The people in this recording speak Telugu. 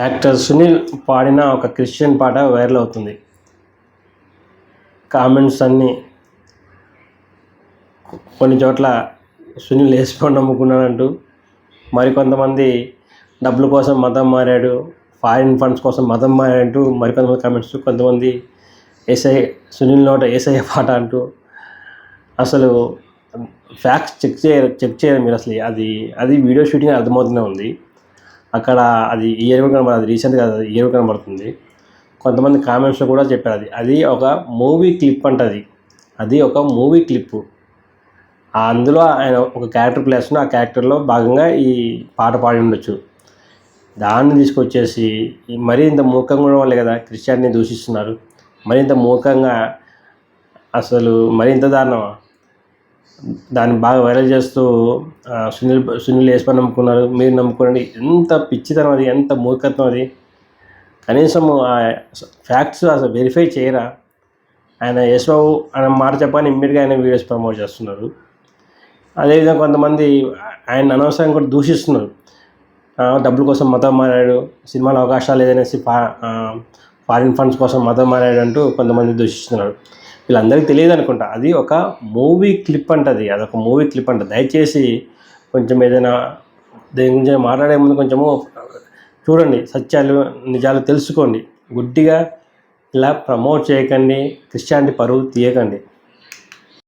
యాక్టర్ సునీల్ పాడిన ఒక క్రిస్టియన్ పాట వైరల్ అవుతుంది. కామెంట్స్ అన్నీ కొన్ని చోట్ల సునీల్ వేసుకొని నమ్ముకున్నాడంటూ మరికొంతమంది డబ్బుల కోసం మతం మారాడు ఫారిన్ ఫండ్స్ కోసం మతం మారాడంటూ మరికొంతమంది కామెంట్స్ కొంతమంది ఏసఐ సునీల్ నోట ఏసఐ పాట అంటూ అసలు ఫ్యాక్ట్స్ చెక్ చేయరు చెక్ చేయరు మీరు అసలు. అది అది వీడియో షూటింగ్ అర్థమవుతూనే ఉంది. అక్కడ అది ఇయర్ కనబడదు అది రీసెంట్గా అది ఇయర్ కనబడుతుంది. కొంతమంది కామెంట్స్లో కూడా చెప్పారు అది. అది ఒక మూవీ క్లిప్ అంట అది. అది ఒక మూవీ క్లిప్పు అందులో ఆయన ఒక క్యారెక్టర్ ప్లే ఆ క్యారెక్టర్లో భాగంగా ఈ పాట పాడి ఉండొచ్చు. దాన్ని తీసుకొచ్చేసి మరీ ఇంత మూర్ఖంగా ఉండడం వల్లే కదా క్రిస్టియాన్ని దూషిస్తున్నారు. మరింత మూర్ఖంగా అసలు మరింత దారుణమా? దాన్ని బాగా వైరల్ చేస్తూ సునీల్ సునీల్ వేసుకొని నమ్ముకున్నారు. మీరు నమ్ముకోండి ఎంత పిచ్చితనం అది ఎంత మూర్ఖత్వం అది. కనీసం ఆ ఫ్యాక్ట్స్ అసలు వెరిఫై చేయరా? ఆయన యేసుబాబు ఆయన మాట చెప్పని ఇమ్మీడియట్గా ఆయన వీడియోస్ ప్రమోట్ చేస్తున్నారు. అదేవిధంగా కొంతమంది ఆయన అనవసరంగా కూడా దూషిస్తున్నారు. డబ్బుల కోసం మతం మారాడు. సినిమాలో అవకాశాలు లేదనేసి ఫా ఫారిన్ ఫండ్స్ కోసం మతం మారాడు అంటూ కొంతమంది దూషిస్తున్నారు. వీళ్ళందరికీ తెలియదు అనుకుంటా. అది ఒక మూవీ క్లిప్ అంటది అదొక మూవీ క్లిప్ అంట. దయచేసి కొంచెం ఏదైనా దేని గురించి మాట్లాడే ముందు కొంచెము చూడండి. సత్యాలు నిజాలు తెలుసుకోండి. గుడ్డిగా ఇలా ప్రమోట్ చేయకండి. క్రిస్టియానిటీ పరువు తీయకండి.